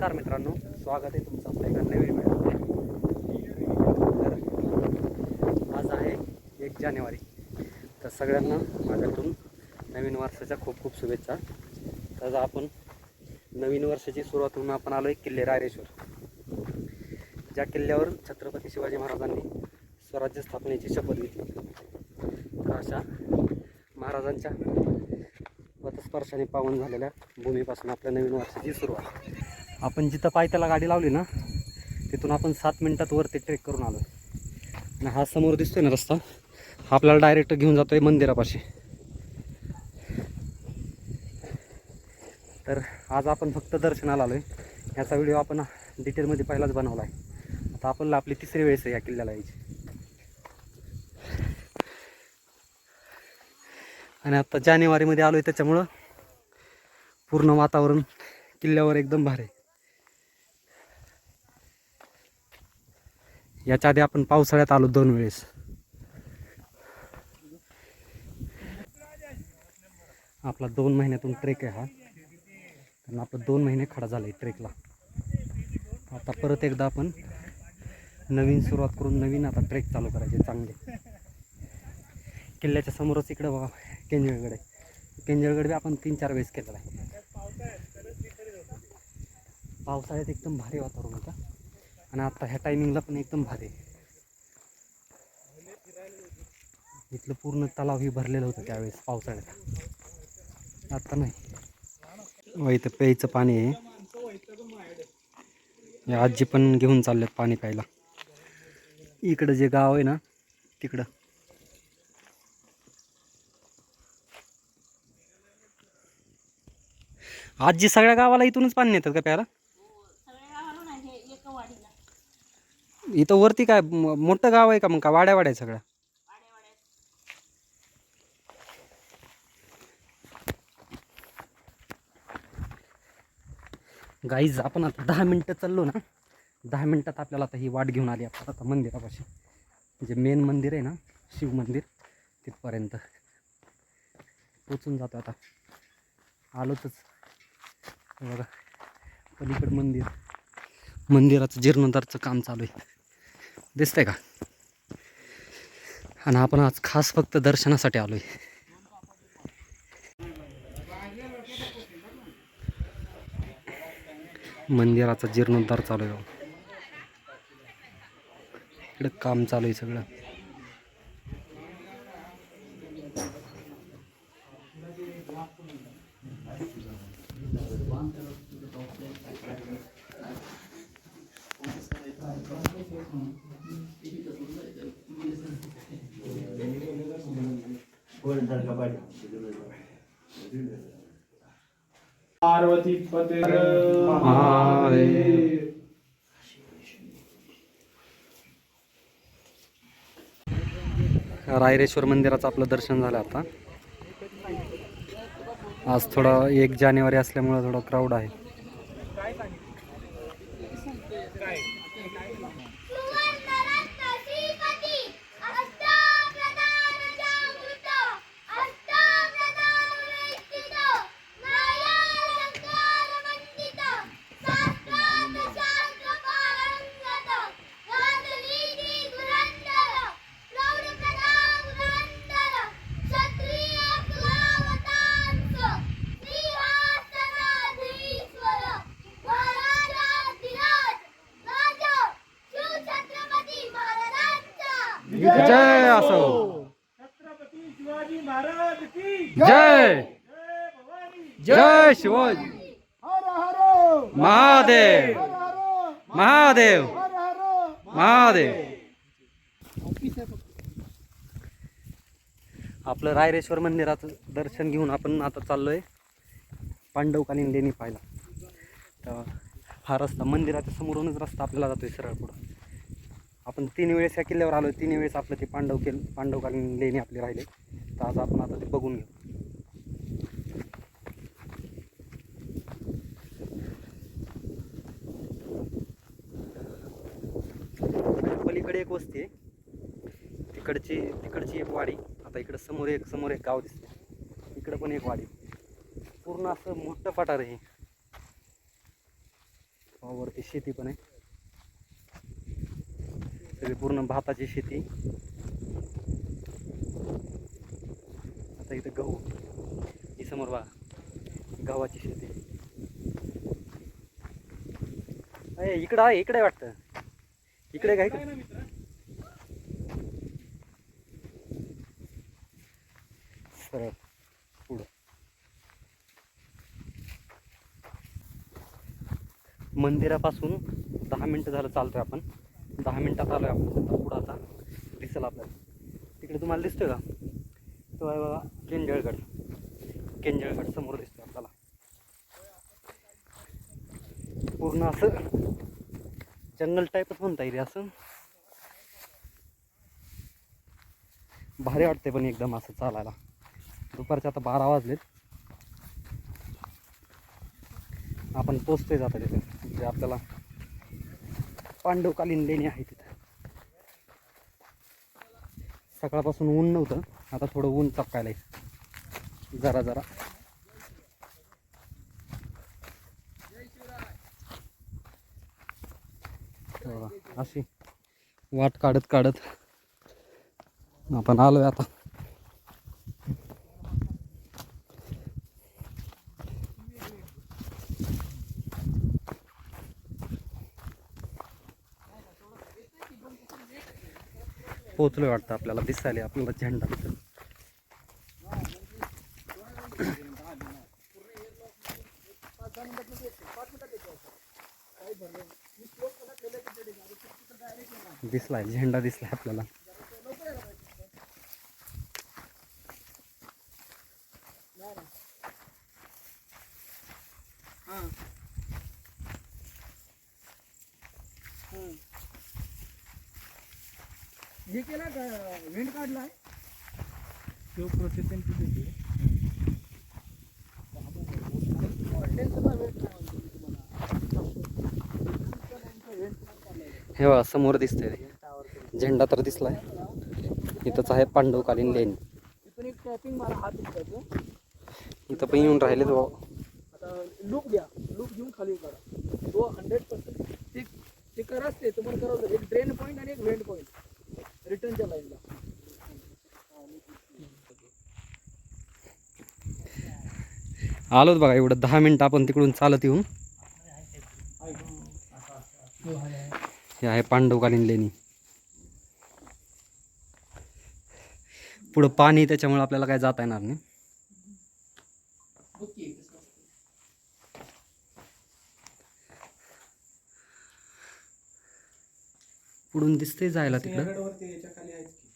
नमस्कार मित्रांनो स्वागत आहे तुमचं आपल्या एका नवीन व्हिडिओमध्ये तर आज आहे एक जानेवारी. तर सगळ्यांना माझ्याकडून नवीन वर्षाच्या खूप खूप शुभेच्छा. तर आपण नवीन वर्षाची सुरुवात होऊन आपण आलो आहे किल्ले रायरेश्वर. ज्या किल्ल्यावर छत्रपती शिवाजी महाराजांनी स्वराज्य स्थापनेची शपथ घेतली. तर अशा महाराजांच्या पथस्पर्शाने पावन झालेल्या भूमीपासून आपल्या नवीन वर्षाची सुरुवात. आपण जिथं पायथ्याला गाडी लावली ना तिथून आपण सात मिनटात वरती ट्रेक करून आलो. आणि हा समोर दिसतोय ना रस्ता? हा आपल्याला डायरेक्ट घेऊन जातोय मंदिरापाशी. तर आज आपण फक्त दर्शनाला आलो आहे ह्याचा व्हिडिओ आपण डिटेलमध्ये पहिलाच बनवला आहे आता आपल्याला आपली तिसरी वेळेस आहे या किल्ल्याला यायची. आणि आता जानेवारीमध्ये आलो आहे त्याच्यामुळं पूर्ण वातावरण किल्ल्यावर एकदम भारी आहे. याच्या आधी आपण पावसाळ्यात आलो दोन वेळेस. आपला दोन महिन्यातून ट्रेक आहे हा. कारण आपला दोन महिने खडा झाला आहे ट्रेकला आता परत एकदा आपण नवीन सुरुवात करून नवीन आता ट्रेक चालू करायचे चांगले. किल्ल्याच्या समोरच इकडं बघा केंजळगड आहे. केंजळगड बी आपण तीन चार वेळेस केलेला आहे. पावसाळ्यात एकदम भारी वातावरण होतं आणि आता ह्या टायमिंगला पण एकदम भारी आहे. इथलं पूर्ण तलाव ही भरलेलं होतं त्यावेळेस पावसाळ्यात. आता नाही. इथं प्यायचं पाणी आहे. आजी पण घेऊन चाललेत पाणी प्यायला. इकडं जे गाव आहे ना तिकडं. आजी सगळ्या गावाला इथूनच पाणी नेतात का प्यायला? इथं वरती काय म- मोठं गाव आहे का मग का वाड्या वाड्या सगळ्या? गाईज आपण आता दहा मिनटं चाललो ना. दहा मिनटात आपल्याला आता ही वाट घेऊन आली आपण. आता मंदिरापाशी जे मेन मंदिर आहे ना शिव मंदिर तिथपर्यंत. पोचून जातो आता. आलोच बघा. पलीकडं मंदिर. मंदिराचं जीर्णोद्धारचं काम चालू आहे. दिसतंय का? आणि आपण आज खास फक्त दर्शनासाठी आलो आहे मंदिराचा जीर्णोद्धार चालू आहे इकडं काम चालू आहे सगळं. पार्वती पते महादेव. रायरेश्वर मंदिराचं आपलं दर्शन झालं आता आज थोडं एक जानेवारी असल्यामुळं थोडं क्राऊड आहे जय असो. छत्रपती शिवाजी महाराज की. जय. जय भवानी. जय शिवाजी. हर हर महादेव. हर हर महादेव. हर हर महादेव. आपलं रायरेश्वर मंदिराचं दर्शन घेऊन आपण आता चाललोय पांडवकालीन लेणी पाहायला. तर हा रस्ता मंदिराच्या समोरूनच रस्ता आपल्याला जातोय सरळ पुढं. आपण तीन वेळेस या किल्ल्यावर आलो तीन वेळेस आपलं ते पांडव केल पांडवकालीन लेणी आपली राहिले. तर आज आपण आता ते बघून घेऊ. पलीकडे एक वस्ती आहे. तिकडची तिकडची एक वाडी. आता इकडं समोर एक समोर एक गाव दिसते इकडं पण एक वाडी. पूर्ण असं मोठं पठार आहे वरती शेती पण आहे. सगळी पूर्ण भाताची शेती. आता इथं गहू. ही समोर बघा गव्हाची शेती. अरे इकडं आहे इकडे वाटतं. इकडे काय ना सरळ पुढं. मंदिरापासून दहा मिनटं झालं चालतोय आपण. दहा मिनटात आलो आहे आपण सध्या पुढं आता. दिसेल आपल्याला. तिकडे तुम्हाला दिसतोय का? तो आहे बाबा केंजळगड. केंजळगड समोर दिसतोय आपल्याला. पूर्ण असं जंगल टाईपच म्हणता येईल असं. भारी वाटते पण एकदम असं चालायला. दुपारचे आता बारा वाजलेत. आपण पोचतोय जाता तिथे. जे आपल्याला पांडवकालीन लेणी आहे तिथं सकाळपासून ऊन नव्हतं आता थोडं ऊन चपकायला जरा जरा. अशी वाट काढत काढत आपण आलोय आता. पोचलोय वाटतं आपल्याला दिसायला आपल्याला झेंडा दिसेल दिसलाय झेंडा हे केला का? व्हेंट काढलाय तो प्रोसेस त्यांची दिली हे बघा समोर दिसतंय ते. झेंडा तर दिसलाय. इथंच आहे पांडवकालीन लेणी. उचलायचं इथं पण येऊन राहिले तो आता लूप घ्या. लूप घेऊन खाली काढा तो हंड्रेड पर्सेंट ते ते कराच ते तुम्हाला करावं एक ड्रेन पॉईंट आणि एक व्हेंट पॉईंट रिटर्नच्या लाईनला आलोच बघा एवढं दहा मिनटं आपण तिकडून चालत येऊन हे आहे पांडवकालीन लेणी. पुढं पाणी त्याच्यामुळे आपल्याला काय जाता येणार नाही. पुढून दिसते जायला तिकडं. सिंहगडवरती याच्या खाली आहेत की.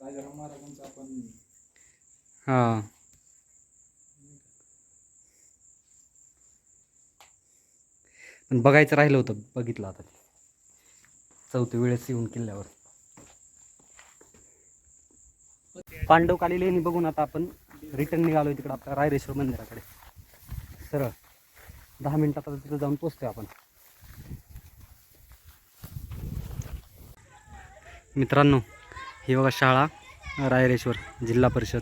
राजाराम महाराजांचा आपण हा. पण बघायचं राहिलं होतं बघितलं आता. ते चौथ्या वेळेस येऊन किल्ल्यावर. पांडवकाली लेणी बघून आता आपण रिटर्न निघालोय तिकडं आपल्या रायरेश्वर मंदिराकडे. सरळ. दहा मिनिटात आता तिथं जाऊन पोचतोय आपण. मित्रांनो ही बघा शाळा रायरेश्वर जिल्हा परिषद.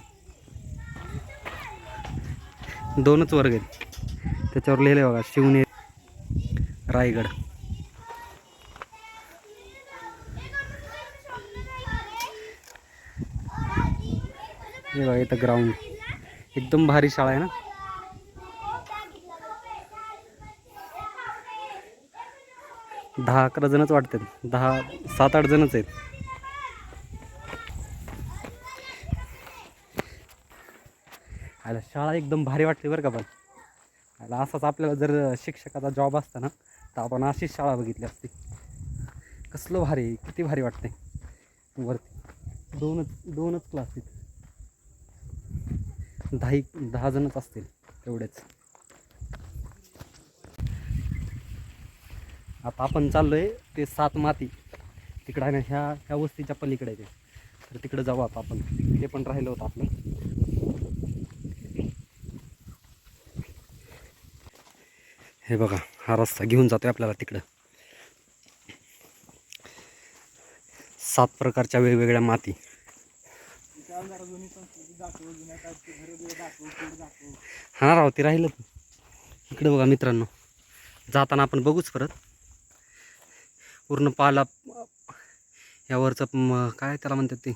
दोनच वर्ग आहेत. त्याच्यावर लिहिले बघा शिवने रायगड. हे बघा इथं ग्राउंड एकदम भारी शाळा आहे ना? दहा अकरा जणच वाटतात. दहा सात आठ जणच आहेत. आला शाळा एकदम भारी वाटते बरं का पण. आला असाच आपल्याला जर शिक्षकाचा जॉब असता ना तर आपण अशीच शाळा बघितली असती. कसलं भारी किती भारी वाटते वरती. दोनच दोनच क्लास आहेत दहा दहा जणच असतील एवढेच. आता आपण चाललो आहे ते सात माती. तिकडं आहे ना ह्या ह्या वस्तीच्या पलीकडे ते. तर तिकडं जाऊ आता आपण. ते पण राहिलं होतं आपलं. हे बघा हा रस्ता घेऊन जातोय आपल्याला तिकडं. सात प्रकारच्या वेगवेगळ्या माती. हा राव ते राहिलं. इकडे बघा मित्रांनो जाताना आपण बघूच परत. पूर्ण पाला यावरचं काय त्याला म्हणतात ते?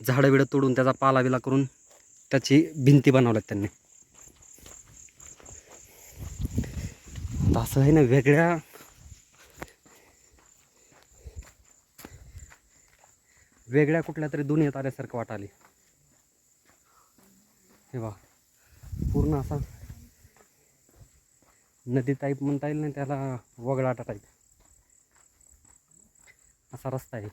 झाडं बिडं तोडून त्याचा पाला बिला करून त्याची भिंती बनवल्यात त्यांनी. आता असं आहे ना वेगळ्या. वेगळ्या कुठल्या तरी दुनियेत आल्यासारखं वाटाले हे बा पूर्ण असा नदी टाईप म्हणता येईल ना त्याला वगळाटा टाईप असा रस्ता आहे.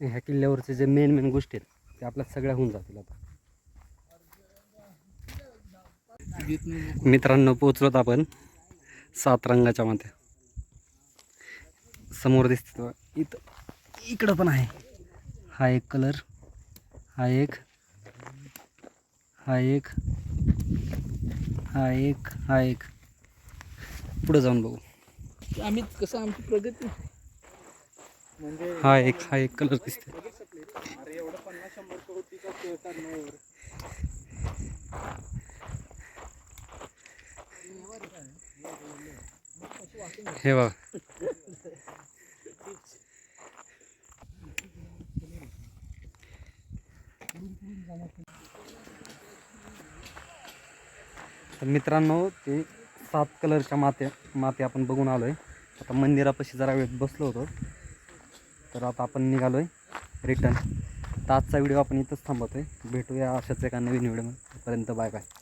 ह्या किल्ल्यावरचे जे मेन मेन गोष्टी आहेत ते आपल्या सगळ्या होऊन जातील आता. मित्रांनो पोचलोत आपण सात रंगाच्या मध्ये समोर दिसत इथं इकडं पण आहे. हा एक कलर हा एक हा एक हा एक हा एक. पुढं जाऊन बघू. आम्ही कसं आमची प्रगती? हा एक हा एक कलर दिसते हे बघ. तर मित्रांनो ते सात कलरच्या माते माते आपण बघून आलो आहे आता मंदिरापाशी जरा वेळ बसलो होतो. तर आता आपण निघालो आहे रिटर्न तर आजचा व्हिडिओ आपण इथंच थांबवतो आहे भेटूया अशाच एका नवीन व्हिडिओ बाय बाय